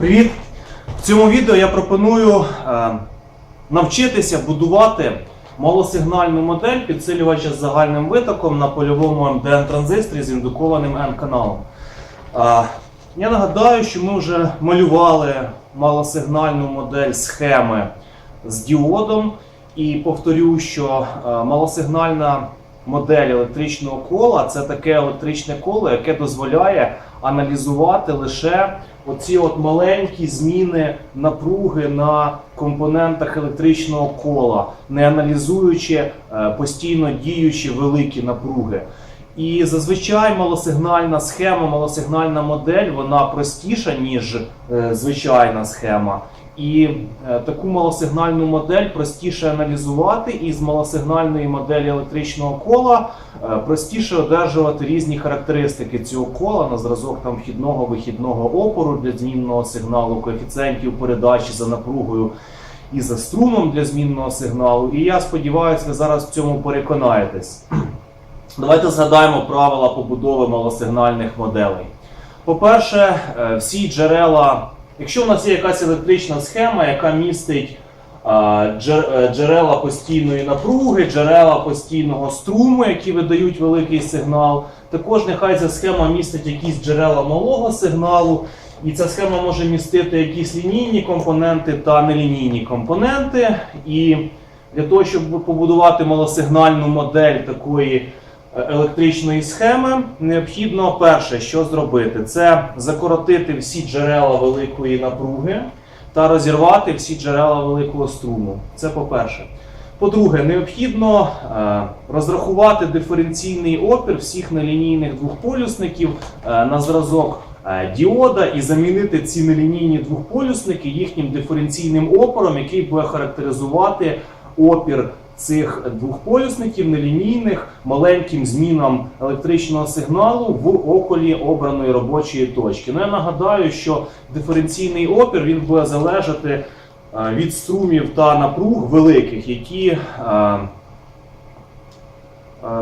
Привіт! В цьому відео я пропоную е, навчитися будувати малосигнальну модель підсилювача з загальним витоком на польовому МДН транзисторі з індукованим N-каналом. Е, я нагадаю, що ми вже малювали малосигнальну модель схеми з діодом. І повторю, що е, малосигнальна модель електричного кола це таке електричне коло, яке дозволяє аналізувати лише оці от маленькі зміни напруги на компонентах електричного кола, не аналізуючи е, постійно діючі великі напруги. І зазвичай малосигнальна схема, малосигнальна модель, вона простіша, ніж е, звичайна схема. І е, таку малосигнальну модель простіше аналізувати, і з малосигнальної моделі електричного кола е, простіше одержувати різні характеристики цього кола на зразок там вхідного вихідного опору для змінного сигналу, коефіцієнтів передачі за напругою і за струмом для змінного сигналу. І я сподіваюся, ви зараз в цьому переконаєтесь. Давайте згадаємо правила побудови малосигнальних моделей. По-перше, е, всі джерела, якщо у нас є якась електрична схема, яка містить е, джер- джерела постійної напруги, джерела постійного струму, які видають великий сигнал, також нехай ця схема містить якісь джерела малого сигналу, і ця схема може містити якісь лінійні компоненти та нелінійні компоненти. І для того, щоб побудувати малосигнальну модель такої електричної схеми, необхідно перше, що зробити, це закоротити всі джерела великої напруги та розірвати всі джерела великого струму. Це по-перше. По-друге, необхідно е, розрахувати диференційний опір всіх нелінійних двохполюсників е, на зразок е, діода і замінити ці нелінійні двохполюсники їхнім диференційним опором, який буде характеризувати опір цих двохполюсників нелінійних маленьким змінам електричного сигналу в околі обраної робочої точки. Ну я нагадаю, що диференційний опір він буде залежати е, від струмів та напруг великих, які е, е,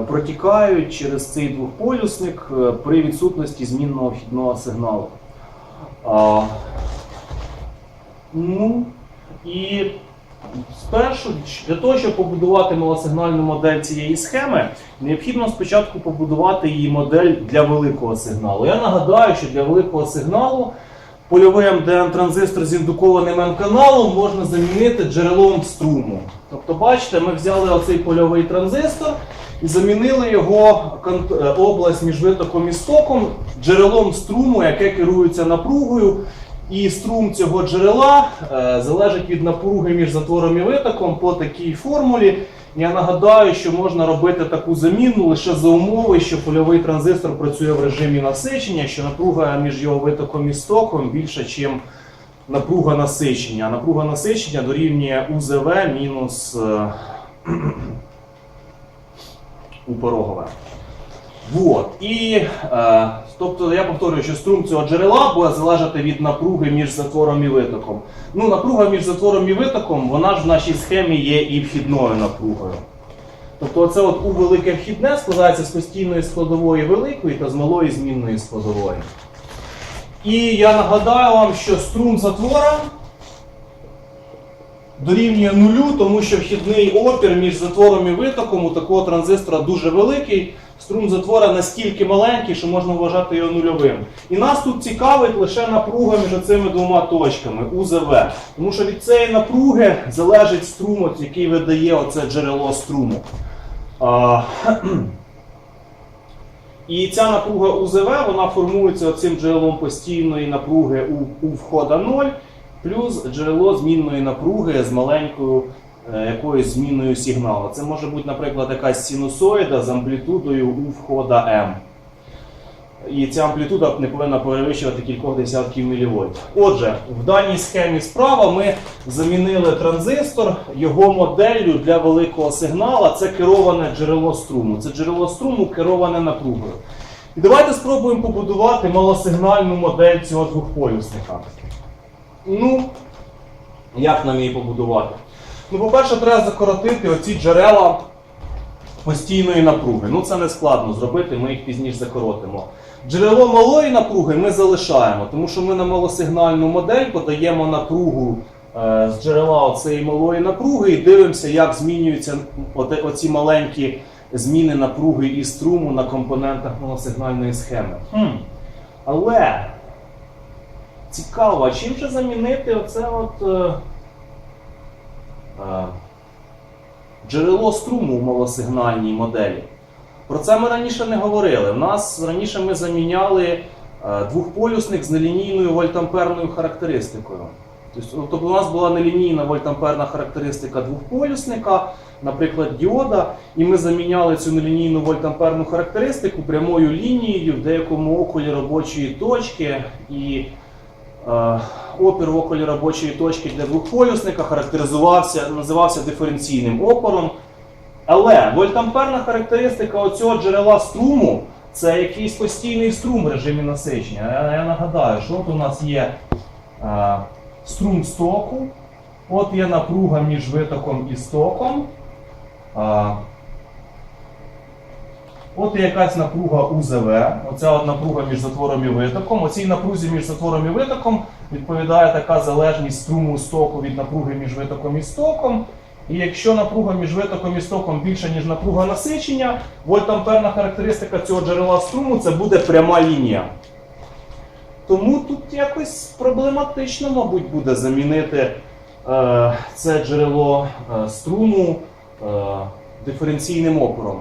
протікають через цей двохполюсник при відсутності змінного вхідного сигналу. Ну і спершу для того, щоб побудувати малосигнальну модель цієї схеми, необхідно спочатку побудувати її модель для великого сигналу. Я нагадаю, що для великого сигналу польовий МДН транзистор з індукованим N-каналом можна замінити джерелом струму. Тобто, бачите, ми взяли оцей польовий транзистор і замінили його е, область між витоком і стоком джерелом струму, яке керується напругою. І струм цього джерела е, залежить від напруги між затвором і витоком по такій формулі. Я нагадаю, що можна робити таку заміну лише за умови, що польовий транзистор працює в режимі насичення, що напруга між його витоком і стоком більша, ніж напруга насичення. Напруга насичення дорівнює УЗВ мінус е, упорогове. Вот. І, е, тобто я повторюю, що струм цього джерела буде залежати від напруги між затвором і витоком. Ну, напруга між затвором і витоком, вона ж в нашій схемі є і вхідною напругою. Тобто це от У велике вхідне складається з постійної складової великої та з малої змінної складової. І я нагадаю вам, що струм затвора дорівнює нулю, тому що вхідний опір між затвором і витоком у такого транзистора дуже великий. Струм затвора настільки маленький, що можна вважати його нульовим. І нас тут цікавить лише напруга між цими двома точками УЗВ. Тому що від цієї напруги залежить струм, який видає оце джерело струму. А, і ця напруга УЗВ вона формується цим джерелом постійної напруги у, у входа 0, плюс джерело змінної напруги з маленькою якоюсь зміною сигналу. Це може бути, наприклад, якась синусоїда з амплітудою у входа М. І ця амплітуда не повинна перевищувати кількох десятків мілівольт. Отже, в даній схемі справа ми замінили транзистор його моделлю для великого сигнала. Це кероване джерело струму. Це джерело струму кероване напругою. І давайте спробуємо побудувати малосигнальну модель цього двохполюсника. Ну, як нам її побудувати? Ну, по-перше, треба закоротити оці джерела постійної напруги. Ну, це не складно зробити, ми їх пізніше закоротимо. Джерело малої напруги ми залишаємо, тому що ми на малосигнальну модель подаємо напругу е, з джерела оцеї малої напруги і дивимося, як змінюються оці маленькі зміни напруги і струму на компонентах малосигнальної схеми. Хм. Але цікаво, чим же замінити оце от. Е, е, джерело струму у малосигнальній моделі. Про це ми раніше не говорили. У нас раніше ми заміняли е, двохполюсник з нелінійною вольтамперною характеристикою. Тобто, тобто у нас була нелінійна вольтамперна характеристика двохполюсника, наприклад, діода, і ми заміняли цю нелінійну вольтамперну характеристику прямою лінією в деякому околі робочої точки. І е, опір в околі робочої точки для двохполюсника характеризувався, називався диференційним опором. Але вольтамперна характеристика оцього джерела струму це якийсь постійний струм в режимі насичення. Я, я нагадаю, що от у нас є е, струм стоку, от є напруга між витоком і стоком. Е, От є якась напруга УЗВ, оця от напруга між затвором і витоком. Оцій напрузі між затвором і витоком відповідає така залежність струму стоку від напруги між витоком і стоком. І якщо напруга між витоком і стоком більша, ніж напруга насичення, вольтамперна характеристика цього джерела струму це буде пряма лінія. Тому тут якось проблематично, мабуть, буде замінити е, це джерело е, струму е, диференційним опором.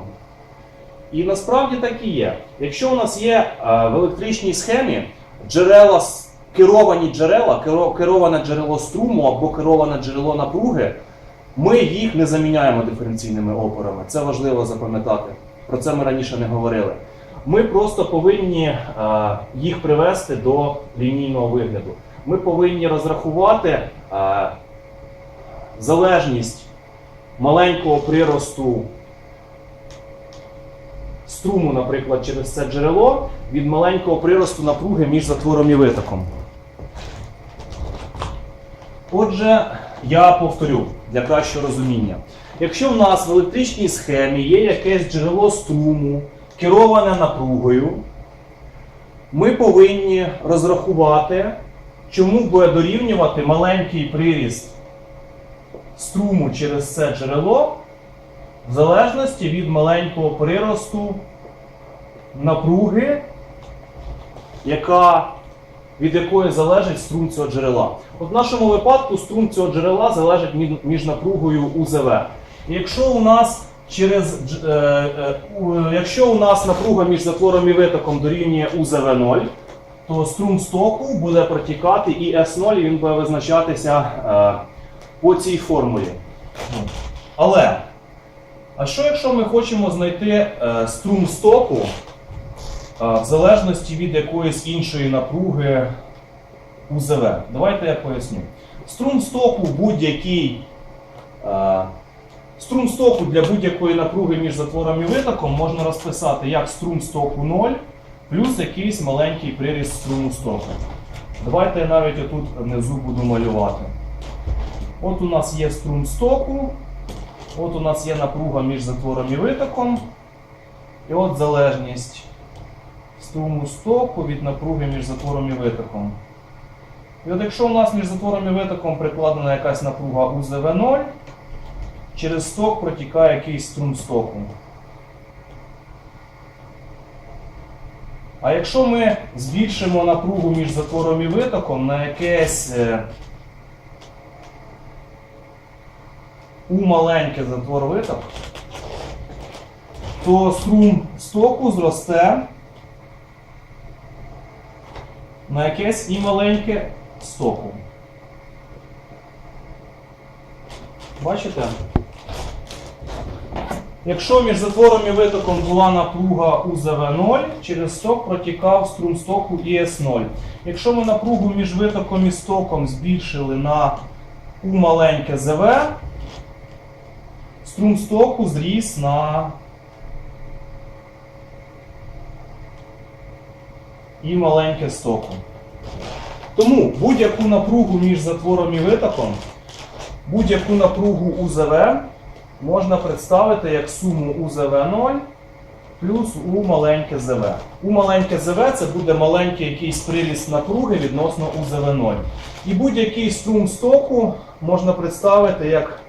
І насправді так і є. Якщо у нас є е, в електричній схемі джерела, с- керовані джерела, кероване джерело струму або кероване джерело напруги, ми їх не заміняємо диференційними опорами. Це важливо запам'ятати. Про це ми раніше не говорили. Ми просто повинні е, їх привести до лінійного вигляду. Ми повинні розрахувати е, залежність маленького приросту струму, наприклад, через це джерело від маленького приросту напруги між затвором і витоком. Отже, я повторю для кращого розуміння. Якщо в нас в електричній схемі є якесь джерело струму, кероване напругою, ми повинні розрахувати, чому буде дорівнювати маленький приріст струму через це джерело в залежності від маленького приросту напруги, яка, від якої залежить струм цього джерела. От в нашому випадку струм цього джерела залежить між напругою УЗВ. І якщо у нас через е, е, якщо у нас напруга між затвором і витоком дорівнює УЗВ 0, то струм стоку буде протікати і S0, і він буде визначатися е, по цій формулі. Але а що якщо ми хочемо знайти струм стоку в залежності від якоїсь іншої напруги УЗВ? Давайте я поясню. Струм стоку будь-який. Струм стоку для будь-якої напруги між затвором і витоком можна розписати як струм стоку 0 плюс якийсь маленький приріст струму стоку. Давайте я навіть отут внизу буду малювати. От у нас є струм стоку, От у нас є напруга між затвором і витоком. І от залежність струму стоку від напруги між затвором і витоком. І от якщо у нас між затвором і витоком прикладена якась напруга УЗВ0, через сток протікає якийсь струм стоку. А якщо ми збільшимо напругу між затвором і витоком на якесь е, у маленьке затвор виток, то струм стоку зросте на якесь і маленьке стоку. Бачите? Якщо між затвором і витоком була напруга УЗВ0, через сток протікав струм стоку ІС0. Якщо ми напругу між витоком і стоком збільшили на У маленьке ЗВ, струм стоку зріс на і маленьке стоку. Тому будь-яку напругу між затвором і витоком, будь-яку напругу УЗВ можна представити як суму УЗВ0 плюс У маленьке ЗВ. У маленьке ЗВ це буде маленький якийсь приріст напруги відносно УЗВ0. І будь-який струм стоку можна представити як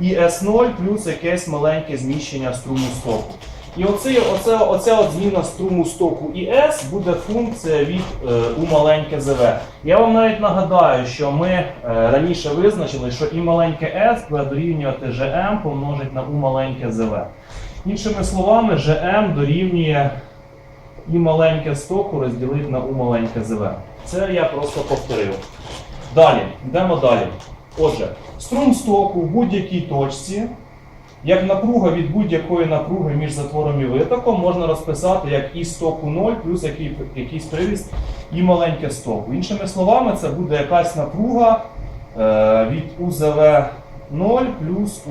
ІС0 плюс якесь маленьке зміщення струму стоку. І оце, оце, оця от зміна струму стоку ІС буде функція від е, У маленьке ЗВ. Я вам навіть нагадаю, що ми е, раніше визначили, що І маленьке С буде дорівнювати ЖМ помножить на У маленьке ЗВ. Іншими словами, ЖМ дорівнює І маленьке стоку розділити на У маленьке ЗВ. Це я просто повторив. Далі, йдемо далі. Отже, струм стоку в будь-якій точці, як напруга від будь-якої напруги між затвором і витоком, можна розписати як І стоку 0 плюс який, якийсь приріст і маленьке стоку. Іншими словами, це буде якась напруга е, від УЗВ 0 плюс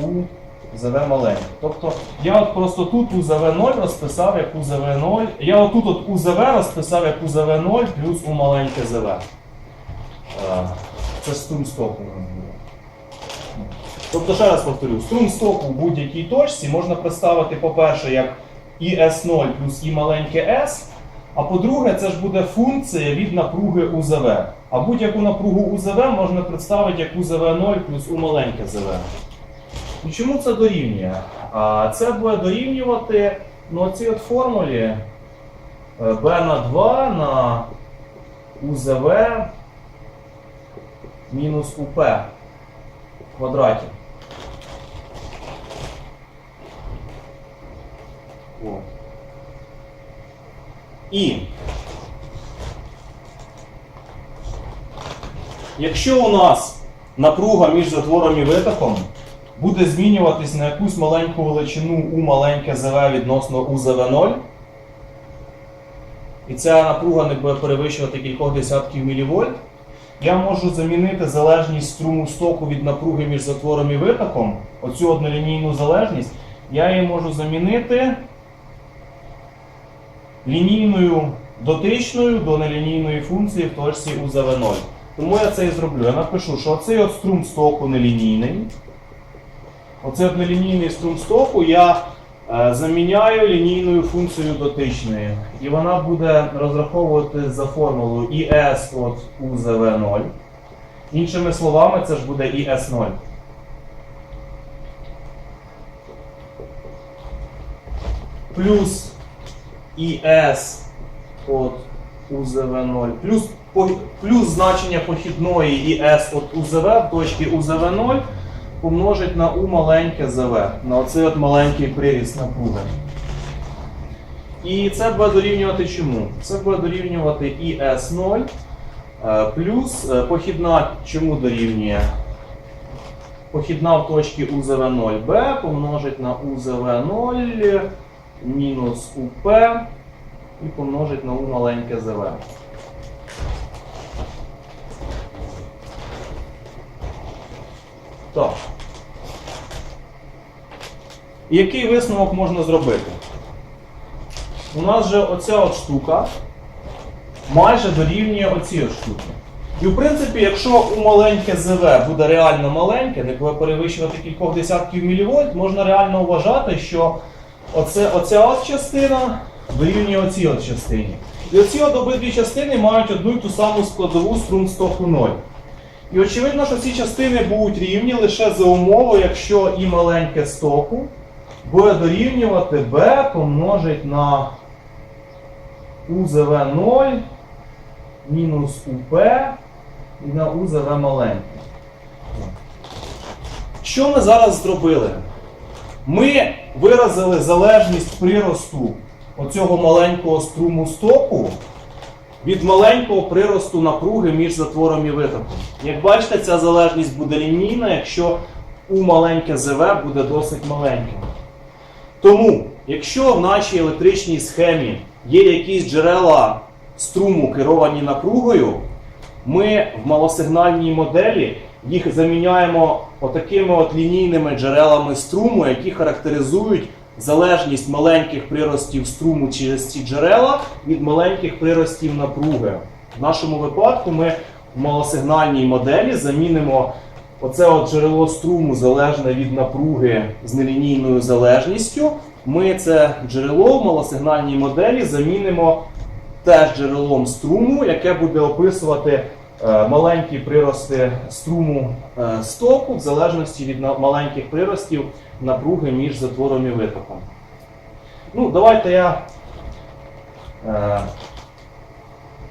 УЗВ маленьке. Тобто я от просто тут УЗВ 0 розписав як УЗВ 0. Я отут от УЗВ розписав як УЗВ 0 плюс У маленьке ЗВ. Е, Це струм стоку у. Тобто, ще раз повторю, струм стоку в будь-якій точці можна представити, по-перше, як ІС0 плюс І маленьке С, а по-друге, це ж буде функція від напруги УЗВ. А будь-яку напругу УЗВ можна представити як УЗВ0 плюс У маленьке ЗВ. І чому це дорівнює? Це буде дорівнювати ну, цій от формулі е, B на 2 на УЗВ мінус УП в квадраті. О. І якщо у нас напруга між затвором і витоком буде змінюватись на якусь маленьку величину у маленьке ЗВ відносно УЗВ0, і ця напруга не буде перевищувати кількох десятків мілівольт, я можу замінити залежність струму стоку від напруги між затвором і витоком, оцю однолінійну залежність, я її можу замінити лінійною дотичною до нелінійної функції в точці УЗВ0. Тому я це і зроблю. Я напишу, що оцей от струм стоку нелінійний. Оцей от нелінійний струм стоку я е, заміняю лінійною функцією дотичної. І вона буде розраховувати за формулою ІС от УЗВ0. Іншими словами, це ж буде ІС0. Плюс ІС от УЗВ0. Плюс, плюс значення похідної ІС от УЗВ в точці УЗВ0 помножить на У маленьке ЗВ, на оцей от маленький приріст напруги. І це буде дорівнювати чому? Це буде дорівнювати ІС0 е, плюс е, похідна чому дорівнює? Похідна в точці УЗВ0Б помножить на УЗВ0 мінус УП і помножить на У маленьке ЗВ. Так. Який висновок можна зробити? У нас же оця от штука майже дорівнює оцій штуки. І в принципі, якщо у маленьке ЗВ буде реально маленьке, не буде перевищувати кількох десятків мілівольт, можна реально вважати, що оце, оця от частина дорівнює оцій от частині. І оці от обидві частини мають одну й ту саму складову струм стоку 0. І очевидно, що ці частини будуть рівні лише за умовою, якщо і маленьке стоку буде дорівнювати b помножить на УЗВ 0 мінус УП і на УЗВ маленьке. Що ми зараз зробили? Ми виразили залежність приросту оцього маленького струму стоку від маленького приросту напруги між затвором і витоком. Як бачите, ця залежність буде лінійна, якщо у маленьке ЗВ буде досить маленьким. Тому, якщо в нашій електричній схемі є якісь джерела струму керовані напругою, ми в малосигнальній моделі їх заміняємо отакими от лінійними джерелами струму, які характеризують залежність маленьких приростів струму через ці джерела від маленьких приростів напруги. В нашому випадку ми в малосигнальній моделі замінимо оце от джерело струму залежне від напруги з нелінійною залежністю ми це джерело в малосигнальній моделі замінимо теж джерелом струму, яке буде описувати маленькі прирости струму е, стоку в залежності від маленьких приростів напруги між затвором і витоком. Ну, давайте я е,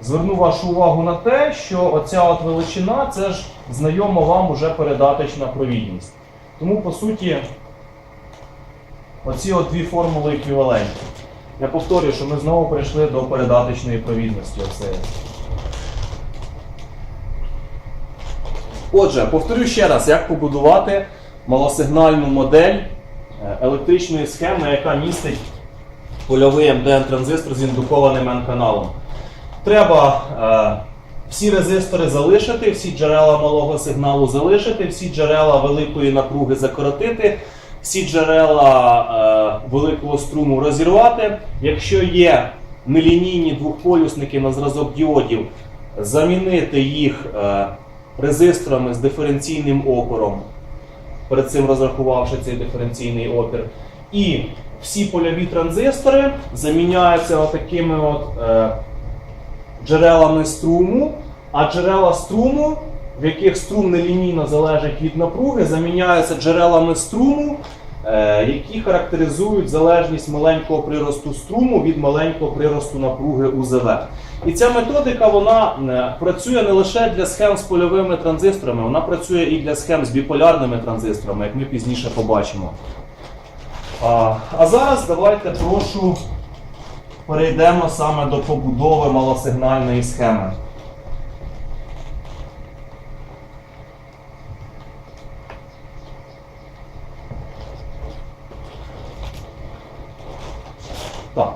зверну вашу увагу на те, що оця от величина це ж знайома вам уже передаточна провідність. Тому, по суті, оці от дві формули еквівалентні. Я повторюю, що ми знову прийшли до передаточної провідності. Оце. Отже, повторю ще раз, як побудувати малосигнальну модель е, електричної схеми, яка містить польовий МДН-транзистор з індукованим N-каналом. Треба е, всі резистори залишити, всі джерела малого сигналу залишити, всі джерела великої напруги закоротити, всі джерела е, великого струму розірвати. Якщо є нелінійні двохполюсники на зразок діодів, замінити їх е, резисторами з диференційним опором, перед цим розрахувавши цей диференційний опір. І всі польові транзистори заміняються такими от. Е, джерелами струму, а джерела струму, в яких струм нелінійно залежить від напруги, заміняються джерелами струму, е, які характеризують залежність маленького приросту струму від маленького приросту напруги УЗВ. І ця методика вона е, працює не лише для схем з польовими транзисторами, вона працює і для схем з біполярними транзисторами, як ми пізніше побачимо. А, а зараз давайте прошу перейдемо саме до побудови малосигнальної схеми. Так.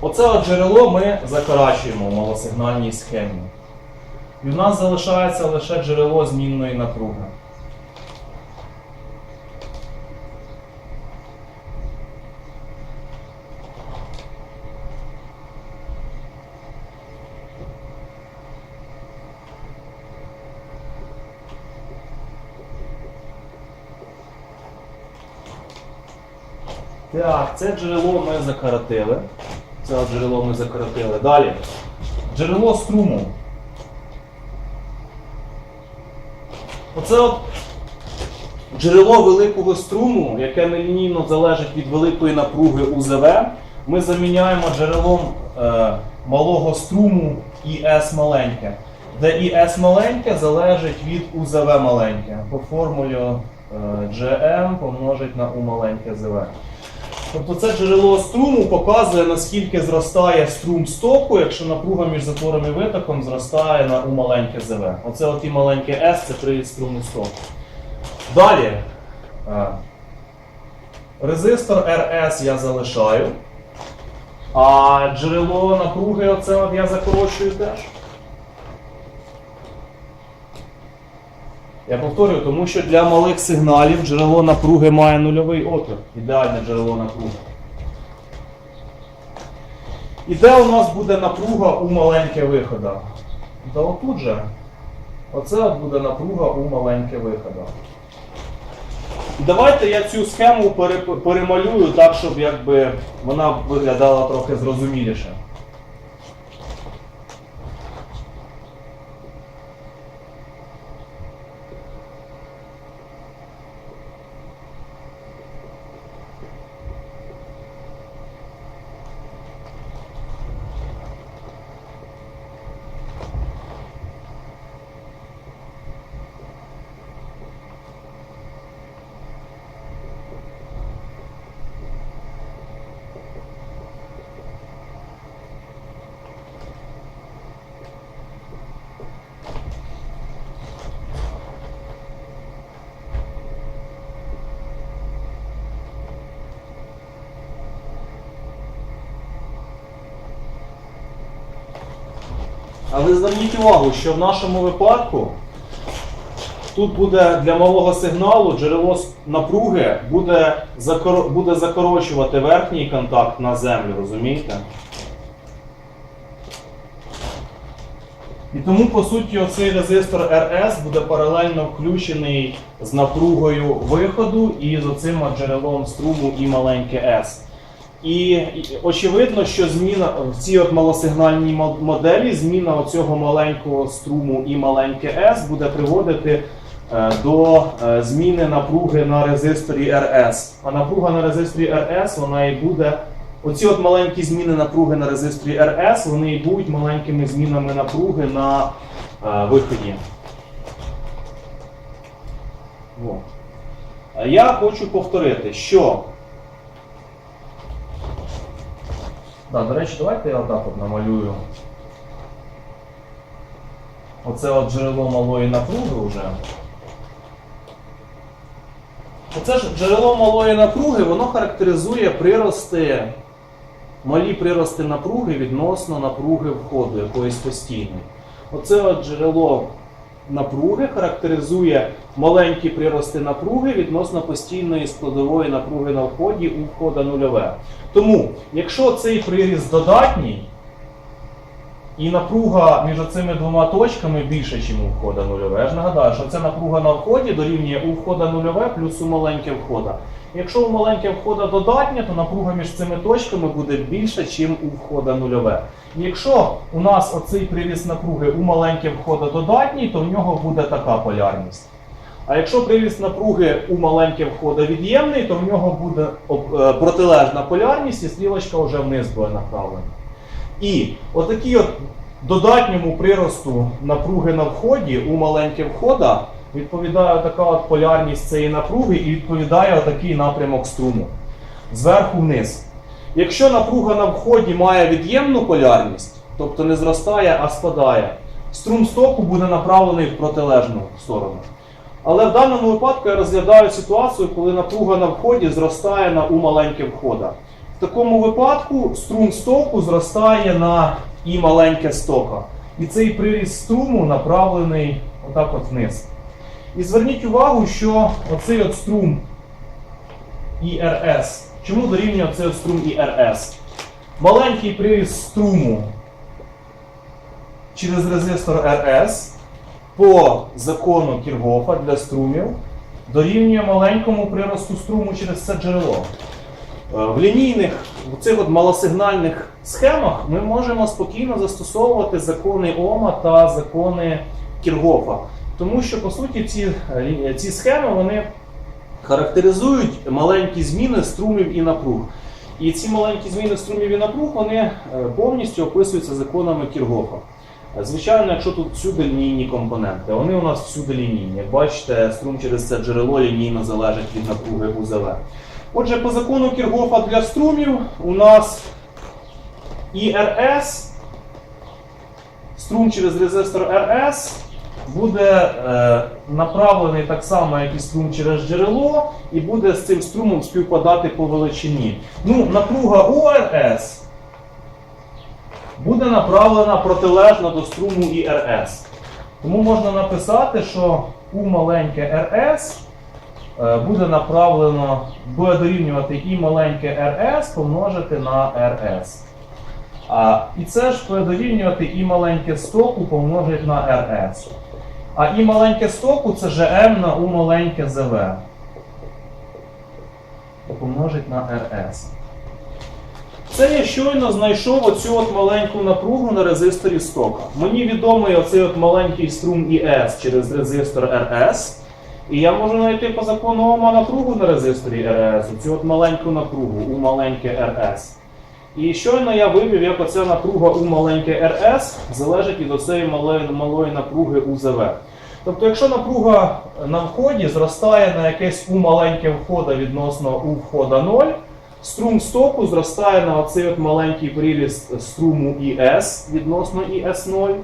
Оце от джерело ми закорачуємо в малосигнальній схемі. І в нас залишається лише джерело змінної напруги. Так, це джерело ми закоротили. Це джерело ми закоротили. Далі. Джерело струму. Оце от джерело великого струму, яке нелінійно залежить від великої напруги УЗВ, ми заміняємо джерелом е, малого струму ІС маленьке, де ІС маленьке залежить від УЗВ маленьке по формулі е, GM помножить на У маленьке ЗВ. Тобто це джерело струму показує, наскільки зростає струм стоку, якщо напруга між затвором і витоком зростає на у маленьке ЗВ. Оце от і маленьке S це привід струму стоку. Далі. е, Резистор RS я залишаю. А джерело напруги оце от я закорочую теж. Я повторюю, тому що для малих сигналів джерело напруги має нульовий опір. Ідеальне джерело напруги. І де у нас буде напруга у маленьке вихода? Та отут же. Оце буде напруга у маленьке вихода. Давайте я цю схему перемалюю так, щоб якби вона виглядала трохи зрозуміліше. Але зверніть увагу, що в нашому випадку тут буде для малого сигналу джерело напруги буде, закоро- буде закорочувати верхній контакт на землю, розумієте? І тому, по суті, оцей резистор RS буде паралельно включений з напругою виходу і з оцим джерелом струму і маленьке S. І очевидно, що зміна в цій от малосигнальній моделі, зміна оцього маленького струму і маленьке S буде приводити е, до е, зміни напруги на резисторі RS. А напруга на резисторі RS вона і буде. Оці от маленькі зміни напруги на резисторі RS, вони і будуть маленькими змінами напруги на е, виході. Во. Я хочу повторити, що. Да, до речі, давайте я отак от намалюю. Оце от джерело малої напруги вже. Оце ж джерело малої напруги, воно характеризує прирости, малі прирости напруги відносно напруги входу якоїсь постійної. Оце от джерело напруги характеризує маленькі прирости напруги відносно постійної складової напруги на вході у входа нульове. Тому, якщо цей приріст додатній, і напруга між цими двома точками більше, ніж у входа нульове. Я ж нагадаю, що це напруга на вході дорівнює у входа нульове плюс у маленьке входа. Якщо у маленьке входа додатня, то напруга між цими точками буде більша, ніж у входа нульове. Якщо у нас оцей приріст напруги у маленьке входа додатній, то в нього буде така полярність. А якщо приріст напруги у маленьке входа від'ємний, то в нього буде е, протилежна полярність і стрілочка вже вниз буде направлена. І отакий от додатньому приросту напруги на вході у маленьке входа відповідає така от полярність цієї напруги і відповідає отакий напрямок струму зверху вниз. Якщо напруга на вході має від'ємну полярність, тобто не зростає, а спадає, струм стоку буде направлений в протилежну сторону. Але в даному випадку я розглядаю ситуацію, коли напруга на вході зростає на у маленьке входа. В такому випадку струм стоку зростає на і маленьке стока. І цей приріст струму направлений отак от вниз. І зверніть увагу, що оцей от струм ІРС. Чому дорівнює от струм ІРС? Маленький приріст струму через резистор РС по закону Кіргофа для струмів дорівнює маленькому приросту струму через це джерело. Е, В лінійних, в цих от малосигнальних схемах ми можемо спокійно застосовувати закони Ома та закони Кіргофа. Тому що, по суті, ці, е, ці схеми вони характеризують маленькі зміни струмів і напруг. І ці маленькі зміни струмів і напруг вони е, повністю описуються законами Кіргофа. Звичайно, якщо тут всюди лінійні компоненти, вони у нас всюди лінійні. Як бачите, струм через це джерело лінійно залежить від напруги УЗВ. Отже, по закону Кіргофа для струмів у нас ІРС, струм через резистор РС буде е, направлений так само, як і струм через джерело, і буде з цим струмом співпадати по величині. Ну, напруга УРС буде направлена протилежно до струму ІРС. Тому можна написати, що У маленьке РС е, буде направлено, буде дорівнювати і маленьке РС помножити на РС. А, і це ж буде дорівнювати і маленьке стоку помножити на РС. А і маленьке стоку це ЖМ на У маленьке ЗВ. Помножить на РС. Це я щойно знайшов оцю от маленьку напругу на резисторі стока. Мені відомий оцей от маленький струм ІС через резистор РС. І я можу знайти по закону Ома напругу на резисторі РС, оцю от маленьку напругу у маленьке РС. І щойно я вивів, як оця напруга у маленьке РС залежить від оцеї малої, малої напруги УЗВ. Тобто, якщо напруга на вході зростає на якесь у маленьке входа відносно у входа 0, струм стоку зростає на оцей от маленький приріст струму ІС відносно ІС0.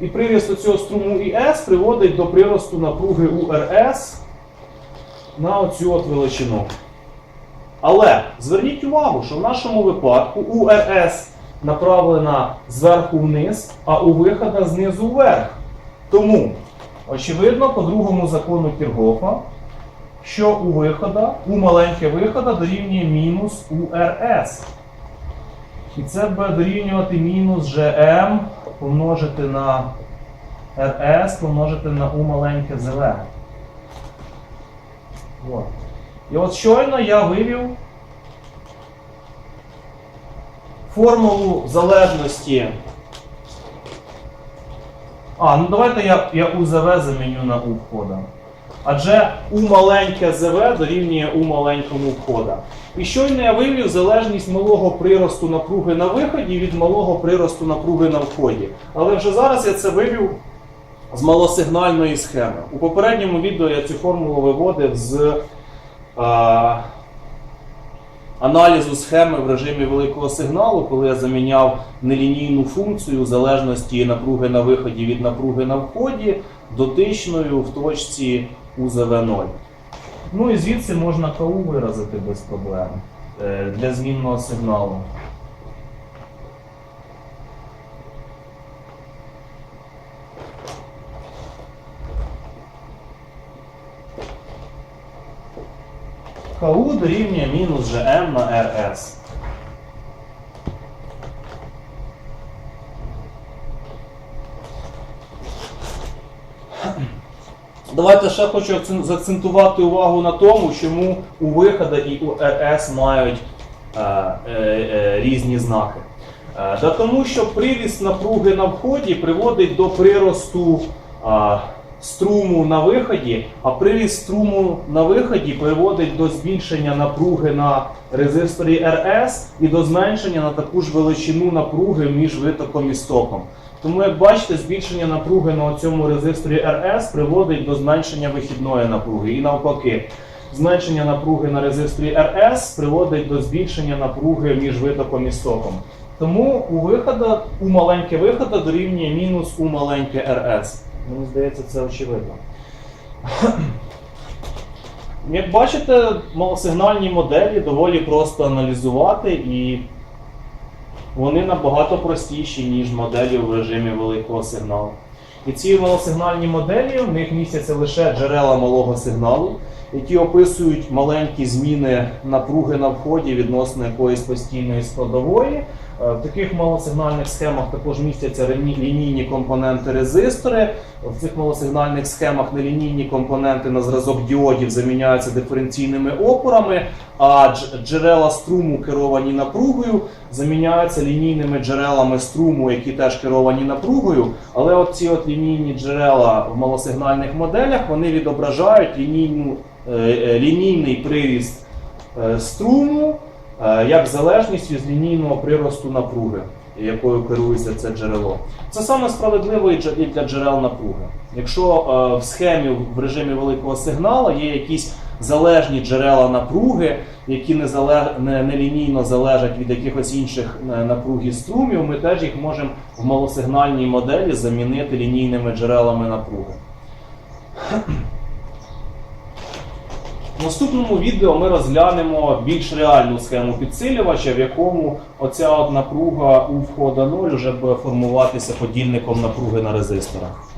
І приріст цього струму ІС приводить до приросту напруги УРС на оцю от величину. Але зверніть увагу, що в нашому випадку УРС направлена зверху вниз, а у вихода знизу вверх. Тому, очевидно, по другому закону Кіргофа, що у вихода, у маленьке вихода дорівнює мінус УРС. І це буде дорівнювати мінус ЖМ помножити на РС помножити на У маленьке ЗВ. От. І от щойно я вивів формулу залежності. А, ну давайте я, я УЗВ заміню на У входа. Адже У маленьке ЗВ дорівнює У маленькому входа. І щойно я вивів залежність малого приросту напруги на виході від малого приросту напруги на вході. Але вже зараз я це вивів з малосигнальної схеми. У попередньому відео я цю формулу виводив з аналізу схеми в режимі великого сигналу, коли я заміняв нелінійну функцію залежності напруги на виході від напруги на вході дотичною в точці УЗВ0. Ну і звідси можна КУ виразити без проблем е, для змінного сигналу. КУ дорівнює мінус ЖМ на РС. Давайте ще хочу заакцентувати увагу на тому, чому у вихода і у РС мають е, е, е, різні знаки. Е, да тому що приріст напруги на вході приводить до приросту е, струму на виході, а приріст струму на виході приводить до збільшення напруги на резисторі РС і до зменшення на таку ж величину напруги між витоком і стоком. Тому, як бачите, збільшення напруги на цьому резисторі РС приводить до зменшення вихідної напруги. І навпаки, зменшення напруги на резисторі РС приводить до збільшення напруги між витоком і стоком. Тому у вихода, у маленьке вихода дорівнює мінус у маленьке РС. Мені здається, це очевидно. Як бачите, малосигнальні моделі доволі просто аналізувати і вони набагато простіші, ніж моделі в режимі великого сигналу. І ці малосигнальні моделі в них містяться лише джерела малого сигналу, які описують маленькі зміни напруги на вході відносно якоїсь постійної складової. Е, В таких малосигнальних схемах також містяться лінійні компоненти резистори. В цих малосигнальних схемах нелінійні компоненти на зразок діодів заміняються диференційними опорами, а джерела струму керовані напругою заміняються лінійними джерелами струму, які теж керовані напругою. Але от ці от лінійні джерела в малосигнальних моделях вони відображають лінійну, е, е, лінійний приріст струму як залежність від лінійного приросту напруги, якою керується це джерело. Це саме справедливо і для джерел напруги. Якщо е, в схемі в режимі великого сигналу є якісь залежні джерела напруги, які не, залеж... не, не лінійно залежать від якихось інших е, напруг і струмів, ми теж їх можемо в малосигнальній моделі замінити лінійними джерелами напруги. Наступному відео ми розглянемо більш реальну схему підсилювача, в якому оця от напруга у входа 0 вже буде формуватися подільником напруги на резисторах.